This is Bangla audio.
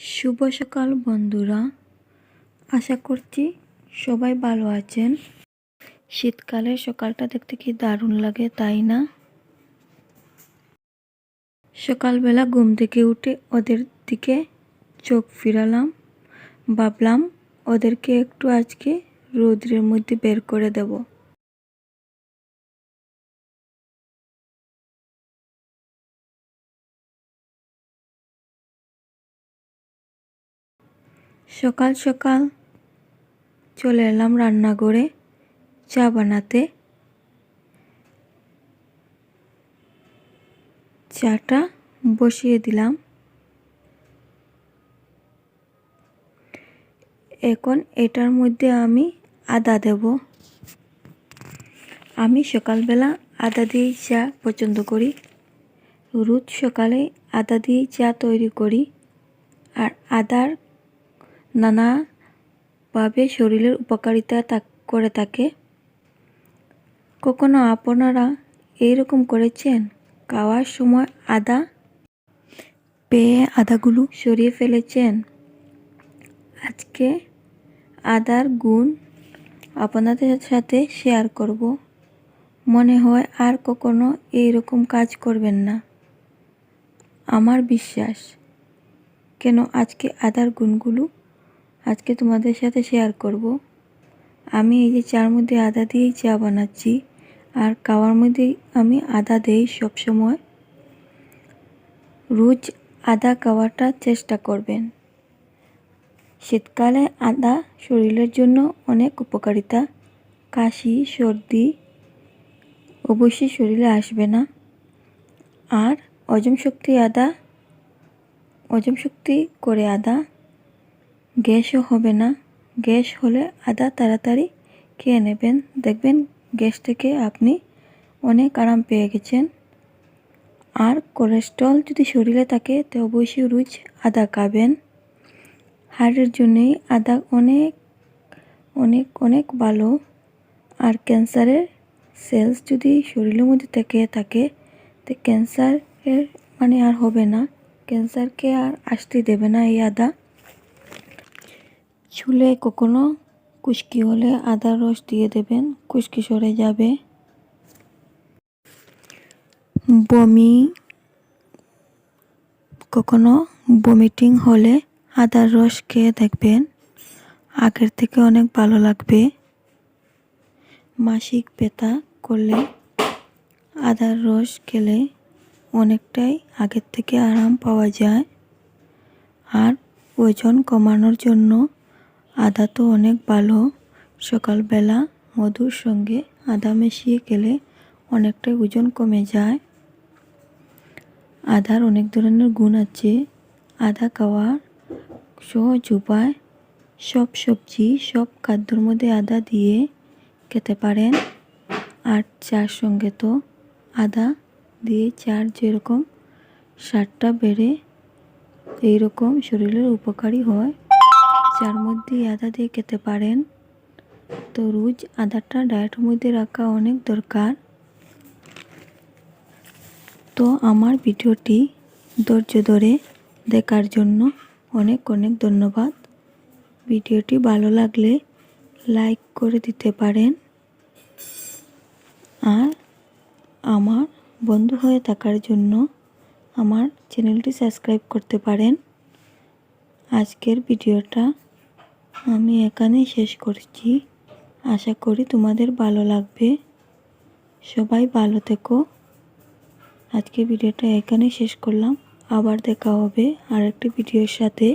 শুভ সকাল, বন্ধুরা। আশা করছি সবাই ভালো আছেন। শীতকালে সকালটা দেখতে কি দারুণ লাগে, তাই না? সকালবেলা ঘুম থেকে উঠে ওদের দিকে চোখ ফিরালাম। ভাবলাম ওদেরকে একটু আজকে রৌদ্রের মধ্যে বের করে দেব। সকাল সকাল চলে এলাম রান্নাঘরে, চা বানাতে। চাটা বসিয়ে দিলাম। এখন এটার মধ্যে আমি আদা দেব। আমি সকালবেলা আদা দিয়ে চা পছন্দ করি। রোজ সকালে আদা দিয়ে চা তৈরি করি। আর আদার নানাভাবে শরীরের উপকারিতা তা করে থাকে। কখনো আপনারা এইরকম করেছেন? খাওয়ার সময় আদা পেয়ে আদাগুলো সরিয়ে ফেলেছেন। আজকে আদার গুণ আপনাদের সাথে শেয়ার করব। মনে হয় আর কখনো এইরকম কাজ করবেন না। আমার বিশ্বাস, কেন আজকে আদার গুণগুলো আজকে তোমাদের সাথে শেয়ার করব। আমি এই যে চার মধ্যে আদা দিয়েই চা বানাচ্ছি, আর খাওয়ার মধ্যে আমি আদা দেই সবসময়। রোজ আদা খাওয়াটা চেষ্টা করবেন। শীতকালে আদা শরীরের জন্য অনেক উপকারিতা। কাশি, সর্দি অবশ্যই শরীরে আসবে না। আর হজম শক্তি আদা হজম শক্তি করে আদা গ্যাসও হবে না। গ্যাস হলে আদা তাড়াতাড়ি খেয়ে নেবেন। দেখবেন গ্যাস থেকে আপনি অনেক আরাম পেয়ে গেছেন। আর কোলেস্ট্রল যদি শরীরে থাকে, তো অবশ্যই রোজ আদা খাবেন। হার্টের জন্যই আদা অনেক অনেক অনেক ভালো। আর ক্যান্সারের সেলস যদি শরীরের মধ্যে থেকে, থাকে, তো ক্যান্সারের মানে আর হবে না। ক্যান্সারকে আর আসতে দেবে না এই আদা। চুলে কখনো কুশকি হলে আদার রস দিয়ে দেবেন কুশকি সরে যাবে। বমি কখনো বমিটিং হলে আদার রস খেয়ে দেখবেন, আগের থেকে অনেক ভালো লাগবে। মাসিক ব্যথা করলে আদার রস খেলে অনেকটাই আগের থেকে আরাম পাওয়া যায়। আর ওজন কমানোর জন্য আদা তো অনেক ভালো। সকালবেলা মধুর সঙ্গে আদা মিশিয়ে খেলে অনেকটাই ওজন কমে যায়। আদার অনেক ধরনের গুণ আছে। আদা খাওয়ার সহজ উপায়, সব সবজি, সব খাদ্যর মধ্যে আদা দিয়ে খেতে পারেন। আর চার সঙ্গে তো আদা দিয়ে চার যেরকম সারটা বেড়ে, এইরকম শরীরের উপকারী হয়। যার মধ্যে আদা দিয়ে খেতে পারেন। তো রোজ আদাটা ডায়েটের মধ্যে রাখা অনেক দরকার। তো আমার ভিডিওটি ধৈর্য ধরে দেখার জন্য অনেক অনেক ধন্যবাদ। ভিডিওটি ভালো লাগলে লাইক করে দিতে পারেন। আর আমার বন্ধু হয়ে থাকার জন্য আমার চ্যানেলটি সাবস্ক্রাইব করতে পারেন। আজকের ভিডিওটা আমি এখানেই শেষ করছি। আশা করি তোমাদের ভালো লাগবে। সবাই ভালো থেকো। আজকে ভিডিওটা এখানেই শেষ করলাম। আবার দেখা হবে আরেকটি ভিডিওর সাথে।